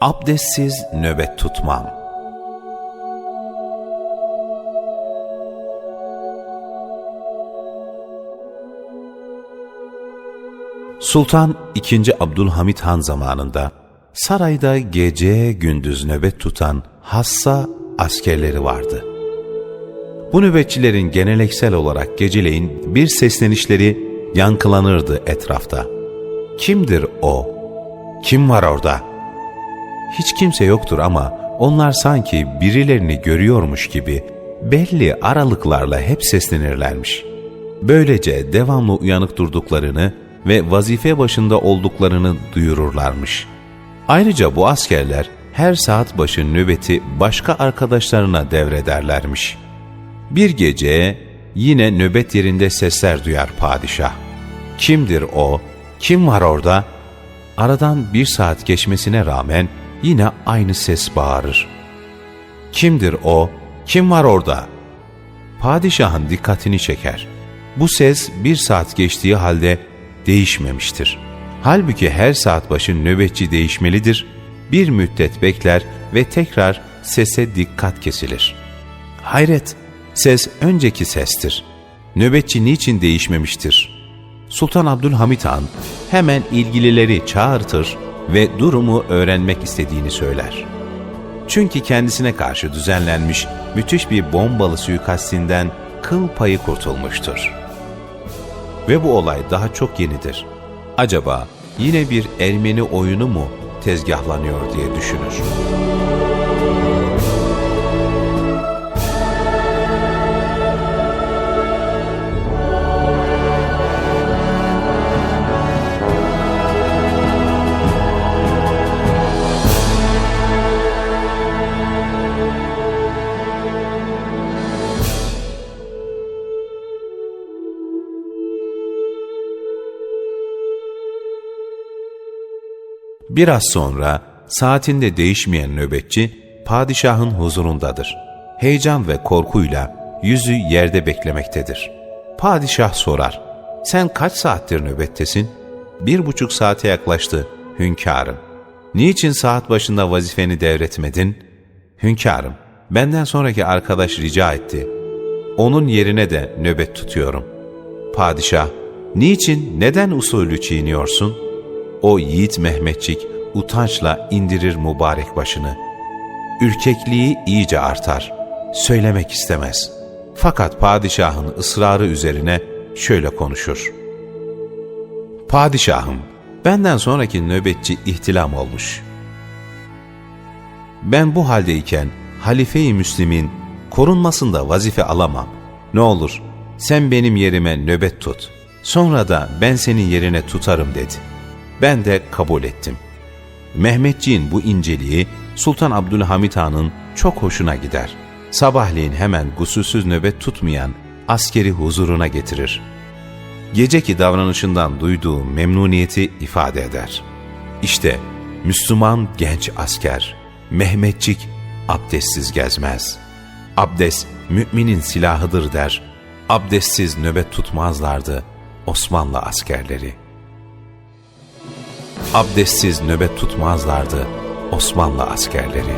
Abdestsiz nöbet tutmam. Sultan II. Abdülhamit Han zamanında sarayda gece gündüz nöbet tutan hassa askerleri vardı. Bu nöbetçilerin geneleksel olarak geceleyin bir seslenişleri yankılanırdı etrafta. Kimdir o? Kim var orada? Hiç kimse yoktur ama onlar sanki birilerini görüyormuş gibi belli aralıklarla hep seslenirlermiş. Böylece devamlı uyanık durduklarını ve vazife başında olduklarını duyururlarmış. Ayrıca bu askerler her saat başı nöbeti başka arkadaşlarına devrederlermiş. Bir gece yine nöbet yerinde sesler duyar padişah. Kimdir o? Kim var orada? Aradan bir saat geçmesine rağmen yine aynı ses bağırır. Kimdir o? Kim var orada? Padişahın dikkatini çeker. Bu ses bir saat geçtiği halde değişmemiştir. Halbuki her saat başı nöbetçi değişmelidir. Bir müddet bekler ve tekrar sese dikkat kesilir. Hayret, ses önceki sestir. Nöbetçi niçin değişmemiştir? Sultan Abdülhamit Han hemen ilgilileri çağırtır ve durumu öğrenmek istediğini söyler. Çünkü kendisine karşı düzenlenmiş müthiş bir bombalı suikastinden kıl payı kurtulmuştur. Ve bu olay daha çok yenidir. Acaba yine bir Ermeni oyunu mu tezgahlanıyor diye düşünür. Biraz sonra saatinde değişmeyen nöbetçi padişahın huzurundadır. Heyecan ve korkuyla yüzü yerde beklemektedir. Padişah sorar, sen kaç saattir nöbettesin? Bir buçuk saate yaklaştı hünkârım. Niçin saat başında vazifeni devretmedin? Hünkârım, benden sonraki arkadaş rica etti. Onun yerine de nöbet tutuyorum. Padişah, niçin, neden usulü çiğniyorsun?'' O yiğit Mehmetçik utançla indirir mübarek başını. Ürkekliği iyice artar. Söylemek istemez. Fakat padişahın ısrarı üzerine şöyle konuşur. Padişahım, benden sonraki nöbetçi ihtilam olmuş. Ben bu haldeyken halife-i Müslim'in korunmasında vazife alamam. Ne olur sen benim yerime nöbet tut. Sonra da ben senin yerine tutarım dedi.'' Ben de kabul ettim. Mehmetçiğin bu inceliği Sultan Abdülhamit Han'ın çok hoşuna gider. Sabahleyin hemen gusülsüz nöbet tutmayan askeri huzuruna getirir. Geceki davranışından duyduğu memnuniyeti ifade eder. İşte Müslüman genç asker, Mehmetçik abdestsiz gezmez. Abdest müminin silahıdır der. Abdestsiz nöbet tutmazlardı Osmanlı askerleri.'' Abdestsiz nöbet tutmazlardı Osmanlı askerleri.